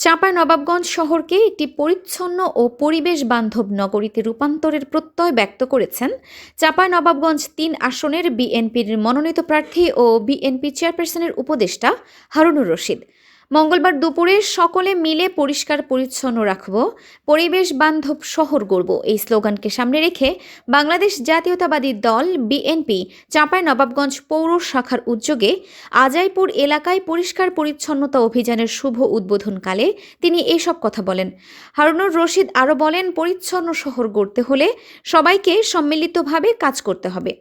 চাঁপাই নবাবগঞ্জ শহরকে একটি পরিচ্ছন্ন ও পরিবেশ বান্ধব নগরীতে রূপান্তরের প্রত্যয় ব্যক্ত করেছেন চাঁপাই নবাবগঞ্জ তিন আসনের বিএনপির মনোনীত প্রার্থী ও বিএনপি চেয়ারপারসনের উপদেষ্টা হারুনুর রশিদ। মঙ্গলবার দুপুরে সকলে মিলে পরিষ্কার পরিচ্ছন্ন রাখব, পরিবেশ বান্ধব শহর গড়ব। এই স্লোগানকে সামনে রেখে বাংলাদেশ জাতীয়তাবাদী দল, বিএনপি, চাঁপাই নবাবগঞ্জ পৌর শাখার উদ্যোগে আজাইপুর এলাকায় পরিষ্কার পরিচ্ছন্নতা অভিযানের শুভ উদ্বোধনকালে তিনি এসব কথা বলেন। হারুনুর রশিদ আরও বলেন, পরিচ্ছন্ন শহর গড়তে হলে সবাইকে সম্মিলিতভাবে কাজ করতে হবে।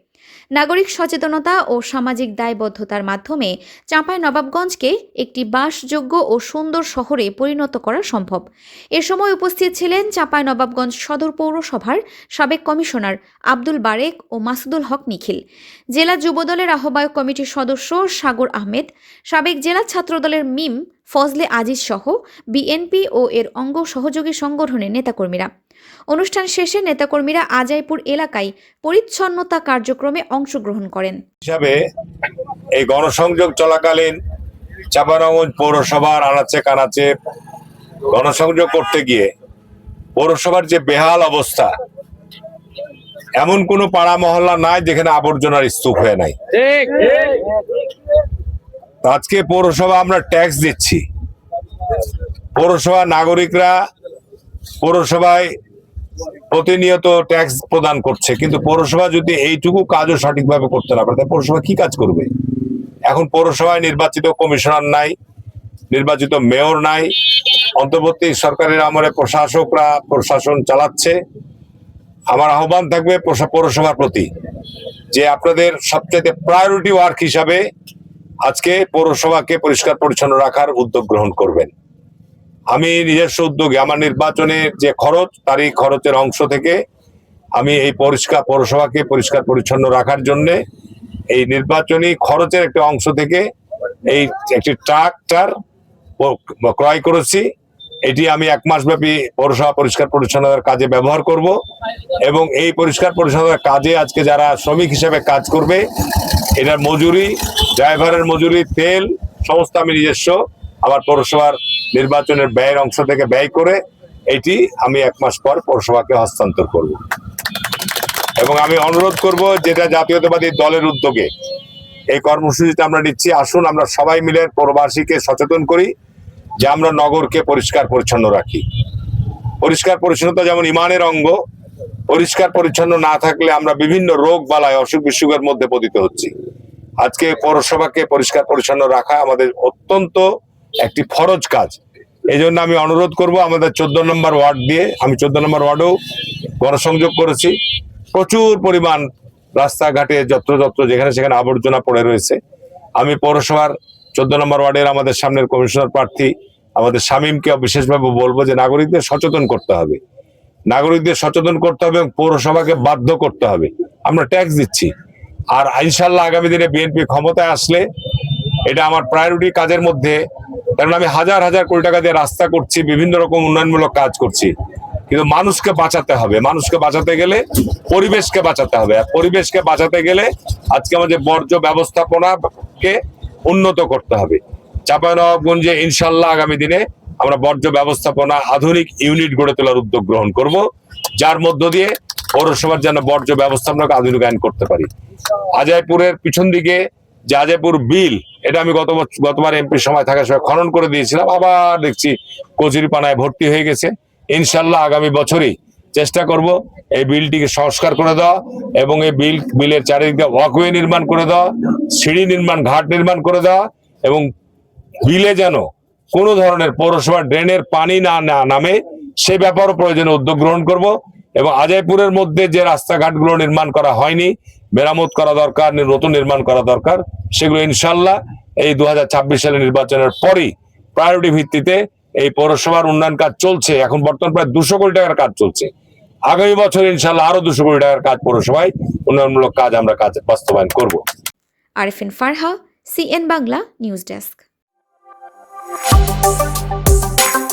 নাগরিক সচেতনতা ও সামাজিক দায়বদ্ধতার মাধ্যমে চাঁপাই নবাবগঞ্জকে একটি বাসযোগ্য ও সুন্দর শহরে পরিণত করা সম্ভব। এ সময় উপস্থিত ছিলেন চাঁপাই নবাবগঞ্জ সদর পৌরসভার সাবেক কমিশনার আব্দুল বারেক ও মাসুদুল হক নিখিল। জেলা যুবদলের আহ্বায়ক কমিটির সদস্য সাগর আহমেদ, সাবেক জেলা ছাত্রদলের মিম ফজলে আজিজ সহ বিএনপি ও এর অঙ্গ সহযোগী সংগঠনের নেতাকর্মীরা। অনুষ্ঠান শেষে নেতাকর্মীরা আজাইপুর এলাকায় পরিচ্ছন্নতা কার্যক্রমে অংশগ্রহণ করেন। হিসাবে এই গণসংযোগ চলাকালীন চাপানগঞ্জ পৌরসভার আনাচে কানাচে গণসংযোগ করতে গিয়ে পৌরসভার যে বেহাল অবস্থা এমন কোনো পাড়া মহল্লা নাই যেখানে আবর্জনার স্তূপ হয়ে নাই। আজকে পৌরসভা আমরা ট্যাক্স দিচ্ছি। পৌরসভা নাগরিকরা পৌরসভায় প্রতিনিয়ত ট্যাক্স প্রদান করছে, কিন্তু পৌরসভা যদি এইটুকু কাজও সঠিকভাবে করতে না পারে পৌরসভা কি কাজ করবে? এখন পৌরসভায় নির্বাচিত কমিশনার নাই, নির্বাচিত মেয়র নাই, অন্তর্বর্তী সরকারের আমলে প্রশাসকরা প্রশাসন চালাচ্ছে। আমার আহ্বান থাকবে পৌরসভার প্রতি যে আপনাদের সবচেয়ে প্রায়োরিটি ওয়ার্ক হিসাবে আজকে পৌরসভাকে পরিষ্কার পরিচ্ছন্ন রাখার উদ্যোগ গ্রহণ করবেন। আমি নিজস্ব উদ্যোগে আমার নির্বাচনের যে খরচ তার এই খরচের অংশ থেকে আমি এই পরিষ্কার পৌরসভাকে পরিষ্কার পরিচ্ছন্ন রাখার জন্যে এই নির্বাচনী খরচের একটা অংশ থেকে এই একটি ট্রাক্টার ক্রয় করেছি। এটি আমি এক মাস ব্যাপী পৌরসভা পরিষ্কার পরিচ্ছন্নতার কাজে ব্যবহার করব এবং এই পরিষ্কার পরিচ্ছন্নতার কাজে আজকে যারা শ্রমিক হিসেবে কাজ করবে, এটার মজুরি, ড্রাইভারের মজুরি, তেল, সমস্ত আমি নিজস্ব আমার পৌরসভার নির্বাচনের ব্যয়ের অংশ থেকে ব্যয় করে এটি আমি এক মাস পর পৌরসভাকে হস্তান্তর করব। এবং আমি অনুরোধ করব যেটা জাতীয়তাবাদী দলের উদ্যোগে, এই কর্মসূচিটা আমরা নিচ্ছি, আসুন আমরা সবাই মিলে পৌরবাসীকে সচেতন করি যে আমরা নগরকে পরিষ্কার পরিচ্ছন্ন রাখি। পরিষ্কার পরিচ্ছন্নতা যেমন ইমানের অঙ্গ, পরিষ্কার পরিচ্ছন্ন না থাকলে আমরা বিভিন্ন রোগ বালায় অসুখ বিসুখের মধ্যে পতিত হচ্ছি। আজকে পৌরসভাকে পরিষ্কার পরিচ্ছন্ন রাখা আমাদের অত্যন্ত একটি ফরজ কাজ। এই জন্য আমি অনুরোধ করব, আমাদের চোদ্দ নম্বর ওয়ার্ড দিয়ে, আমি চোদ্দ নম্বর ওয়ার্ডেও গণসংযোগ করেছি। প্রচুর পরিমাণ রাস্তাঘাটে যত্রযত্র যেখানে সেখানে আবর্জনা পড়ে রয়েছে। আমি পৌরসভার চোদ্দ নম্বর ওয়ার্ডের আমাদের সামনের কমিশনার প্রার্থী আমাদের শামীমকে বিশেষভাবে বলব যে নাগরিকদের সচেতন করতে হবে। নাগরিকদের সচেতন করতে হবে এবং পৌরসভাকে বাধ্য করতে হবে। আমরা ট্যাক্স দিচ্ছি। আর ইনশাল্লাহ আগামী দিনে বিএনপি ক্ষমতায় আসলে এটা আমার প্রায়োরিটি কাজের মধ্যে। কারণ আমি হাজার হাজার কোটি টাকা দিয়ে রাস্তা করছি, বিভিন্ন রকম উন্নয়নমূলক কাজ করছি। কিন্তু মানুষকে বাঁচাতে হবে। মানুষকে বাঁচাতে গেলে পরিবেশকে বাঁচাতে হবে। আর পরিবেশকে বাঁচাতে গেলে আজকে আমাদের বর্জ্য ব্যবস্থাপনাকে উন্নত করতে হবে। চাঁপাইনবাবগঞ্জে ইনশাল্লাহ আগামী দিনে আমরা বর্জ্য ব্যবস্থাপনা আধুনিক ইউনিট গড়ে তোলার উদ্যোগ গ্রহণ করব। যার মধ্য দিয়ে পৌরসভার যেন বর্জ্য ব্যবস্থাপনাকে আধুনিকায়ন করতে পারি। আজয়পুরের পিছন দিকে যে আজয়পুর বিল, এটা আমি গত গতবার এমপি সময় থাকার সময় খনন করে দিয়েছিলাম, আবার দেখছি কচুরিপানায় ভর্তি হয়ে গেছে। ইনশাল্লাহ আগামী বছরই চেষ্টা করব এই বিলটিকে সংস্কার করে দেওয়া এবং এই বিল, বিলের চারিদিকে ওয়াকওয়ে নির্মাণ করে দেওয়া, সিঁড়ি নির্মাণ, ঘাট নির্মাণ করে দেওয়া এবং বিলে যেন কোনো ধরনের পৌরসভা ড্রেনের পানি না না নামে সে ব্যাপারও প্রয়োজনে উদ্যোগ গ্রহণ করব এবং আজয়পুরের মধ্যে যে রাস্তাঘাটগুলো নির্মাণ করা হয়নি, মেরামত করা দরকার নতুন নির্মাণ করা দরকার, সেগুলো ইনশাল্লাহ এই ছাব্বিশ সালের নির্বাচনের পরই প্রায়োরিটি ভিত্তিতে এই পৌরসভার উন্নয়ন কাজ চলছে। এখন বর্তমান প্রায় দুশো কোটি টাকার কাজ চলছে। আগামী বছর ইনশাল্লাহ আরও দুশো কোটি টাকার কাজ পৌরসভায় উন্নয়নমূলক কাজ আমরা কাজ বাস্তবায়ন করব। Arifin Farha, CN Bangla, news desk. Thank you.